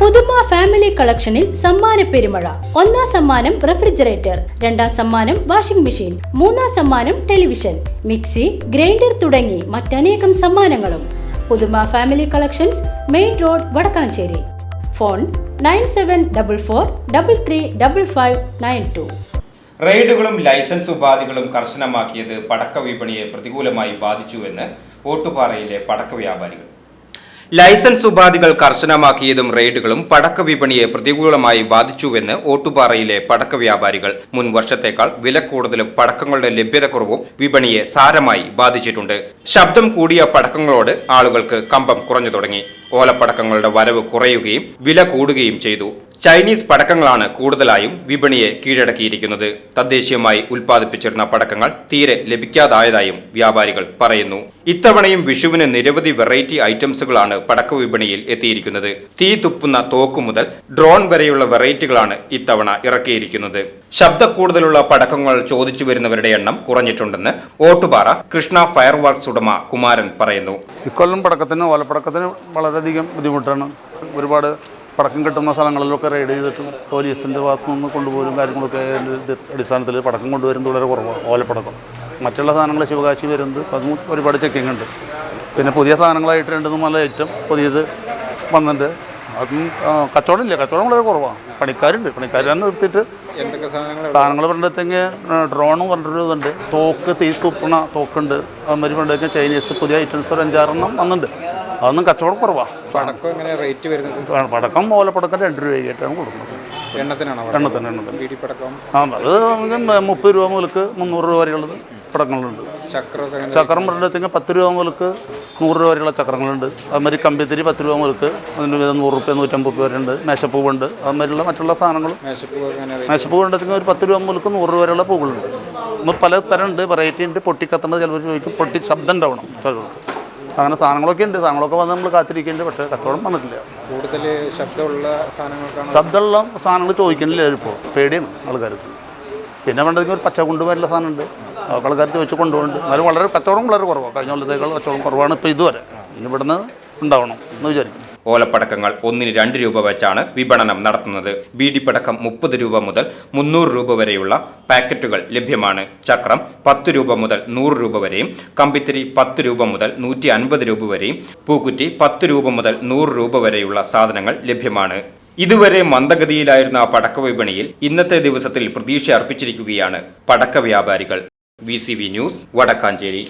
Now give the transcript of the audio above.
പുതുമ ഫാമിലി കളക്ഷനിൽ സമ്മാന പെരുമഴ. ഒന്നാം സമ്മാനം റെഫ്രിജറേറ്റർ രണ്ടാം സമ്മാനം വാഷിംഗ് മെഷീൻ മൂന്നാം സമ്മാനം ടെലിവിഷൻ മിക്സി ഗ്രൈൻഡർ തുടങ്ങി മറ്റനേകം സമ്മാനങ്ങളും. പുതുമ family collections main road Vadakkanchery. Phone nine seven double four double three double five nine two. റെയ്ഡുകളും licence ഉപാധികളും കർശനമാക്കിയത് പടക്ക വിപണിയെ പ്രതികൂലമായി ബാധിച്ചുവെന്ന് ഓട്ടുപാറയിലെ പടക്ക വ്യാപാരികൾ ലൈസൻസ് ഉപാധികൾ കർശനമാക്കിയതും റെയ്ഡുകളും പടക്ക വിപണിയെ പ്രതികൂലമായി ബാധിച്ചുവെന്ന് ഓട്ടുപാറയിലെ പടക്ക വ്യാപാരികൾ. മുൻ വർഷത്തേക്കാൾ വില കൂടുതലും പടക്കങ്ങളുടെ ലഭ്യതക്കുറവും വിപണിയെ സാരമായി ബാധിച്ചിട്ടുണ്ട്. ശബ്ദം കൂടിയ പടക്കങ്ങളോട് ആളുകൾക്ക് കമ്പം കുറഞ്ഞു തുടങ്ങി. ഓലപ്പടക്കങ്ങളുടെ വരവ് കുറയുകയും വില കൂടുകയും ചെയ്തു. ചൈനീസ് പടക്കങ്ങളാണ് കൂടുതലായും വിപണിയെ കീഴടക്കിയിരിക്കുന്നത്. തദ്ദേശീയമായി ഉൽപ്പാദിപ്പിച്ചിരുന്ന പടക്കങ്ങൾ തീരെ ലഭിക്കാതായതായും വ്യാപാരികൾ പറയുന്നു. ഇത്തവണയും വിഷുവിന് നിരവധി വെറൈറ്റി ഐറ്റംസുകളാണ് പടക്ക വിപണിയിൽ എത്തിയിരിക്കുന്നത്. തീ തുപ്പുന്ന തോക്കു മുതൽ ഡ്രോൺ വരെയുള്ള വെറൈറ്റികളാണ് ഇത്തവണ ഇറക്കിയിരിക്കുന്നത്. ശബ്ദ കൂടുതലുള്ള പടക്കങ്ങൾ ചോദിച്ചു വരുന്നവരുടെ എണ്ണം കുറഞ്ഞിട്ടുണ്ടെന്ന് ഓട്ടുപാറ കൃഷ്ണ ഫയർ വർക്ക്സ് ഉടമ കുമാരൻ പറയുന്നു. ഇക്കൊല്ലം പടക്കത്തിന് ഓലപ്പടക്കത്തിന് വളരെയധികം ബുദ്ധിമുട്ടാണ്. ഒരുപാട് പടക്കം കിട്ടുന്ന സ്ഥലങ്ങളിലൊക്കെ റെയ്ഡ് ചെയ്തിട്ട് പോലീസിന്റെ ഭാഗത്തു നിന്ന് കൊണ്ടുപോലും കാര്യങ്ങളൊക്കെ അതിന്റെ അടിസ്ഥാനത്തിൽ പടക്കം കൊണ്ടുവരുന്നത് വളരെ കുറവാണ് ഓലപ്പടക്കം. മറ്റുള്ള സാധനങ്ങൾ ശിവകാശി വരുന്നത് അതും ഒരുപാട് ചെക്കിംഗ് ഉണ്ട്. പിന്നെ പുതിയ സാധനങ്ങളായിട്ട് രണ്ട് മൂന്ന് ഐറ്റം പുതിയത് വന്നിട്ടുണ്ട്. അതും കച്ചവടം കച്ചവടമില്ല കച്ചവടം വളരെ കുറവാണ്. പണിക്കാരുണ്ട് പണിക്കാരാണ് നിർത്തിയിട്ട് സാധനങ്ങൾ പറഞ്ഞിട്ടെങ്കിൽ ഡ്രോണും പറഞ്ഞൊരു ഇതുണ്ട്. തോക്ക് തീ തുപ്പണ തോക്കുണ്ട്. അതുമാതിരി പറഞ്ഞിട്ട് ചൈനീസ് പുതിയ ഐറ്റംസ് ഒരു അഞ്ചാറെണ്ണം വന്നിട്ടുണ്ട്. അതൊന്നും കച്ചവടം കുറവാണ് പടക്കം എങ്ങനെ റേറ്റ് വരുന്നത്? പടക്കം ഓലപ്പടക്കം രണ്ട് രൂപയ്ക്കായിട്ടാണ് കൊടുക്കുന്നത് എണ്ണത്തിനാണോ എണ്ണത്തിന് എണ്ണത്തിന്. ആ അത് മുപ്പത് രൂപ മുതൽക്ക് മുന്നൂറ് രൂപ വരെയുള്ളത് പടക്കങ്ങളുണ്ട്. ചക്രം പറഞ്ഞിട്ടെങ്കിൽ പത്ത് രൂപ മുതൽക്ക് നൂറ് രൂപ വരെയുള്ള ചക്രങ്ങളുണ്ട്. അതുമാതിരി കമ്പിത്തിരി പത്ത് രൂപ മുതൽക്ക് അതിന്റെ വിധം നൂറ് റുപ്യ നൂറ്റമ്പത് രൂപ വരെയുണ്ട്. മേശപ്പൂവുണ്ട്. അതുമാതിരിയുള്ള മറ്റുള്ള സാധനങ്ങളും? മേശപ്പൂ കണ്ടെത്തുന്ന ഒരു പത്ത് രൂപ മുതൽക്ക് നൂറ് രൂപ വരെയുള്ള പൂക്കളുണ്ട് പല തരം ഉണ്ട് വെറൈറ്റി ഉണ്ട്. പൊട്ടിക്കത്തുന്നത് ചിലപ്പോൾ ചോദിക്കും. പൊട്ടി ശബ്ദം ഉണ്ടാവണം. ചിലർക്ക് അങ്ങനെ സാധനങ്ങളൊക്കെ ഉണ്ട്. സാധനങ്ങളൊക്കെ വന്ന് നമ്മൾ കാത്തിരിക്കുന്നുണ്ട് പക്ഷേ കച്ചവടം വന്നിട്ടില്ല. കൂടുതൽ ശബ്ദമുള്ള സാധനങ്ങൾക്കാണ്? ശബ്ദമുള്ള സാധനങ്ങൾ ചോദിക്കുന്നില്ല ഇപ്പോൾ. പേടിയാണ് ആൾക്കാർക്ക് പിന്നെ വേണ്ടതെങ്കിൽ ഒരു പച്ച കൊണ്ടുവരുന്ന സാധനമുണ്ട്. അതൊക്കെ ആൾക്കാർ ചോദിച്ച് കൊണ്ടുപോകുന്നുണ്ട്. എന്നാലും വളരെ കച്ചവടം വളരെ കുറവാണ്. കഴിഞ്ഞ കൊല്ലത്തേക്കാൾ കച്ചവടം കുറവാണ് ഇപ്പോൾ ഇതുവരെ. ഇനി ഇവിടുന്ന് ഉണ്ടാവണം എന്ന് വിചാരിക്കും ഓലപ്പടക്കങ്ങൾ ഒന്നിന് രണ്ട് രൂപ വെച്ചാണ് വിപണനം നടത്തുന്നത്. ബീഡി പടക്കം മുപ്പത് രൂപ മുതൽ മുന്നൂറ് രൂപ വരെയുള്ള പാക്കറ്റുകൾ ലഭ്യമാണ്. ചക്രം പത്ത് രൂപ മുതൽ നൂറ് രൂപ വരെയും കമ്പിത്തിരി പത്ത് രൂപ മുതൽ നൂറ്റി അൻപത് രൂപ വരെയും പൂക്കുറ്റി പത്ത് രൂപ മുതൽ നൂറ് രൂപ വരെയുള്ള സാധനങ്ങൾ ലഭ്യമാണ്. ഇതുവരെ മന്ദഗതിയിലായിരുന്ന പടക്ക വിപണിയിൽ ഇന്നത്തെ ദിവസത്തിൽ പ്രതീക്ഷ അർപ്പിച്ചിരിക്കുകയാണ് പടക്ക വ്യാപാരികൾ. V news Vadakkancheri.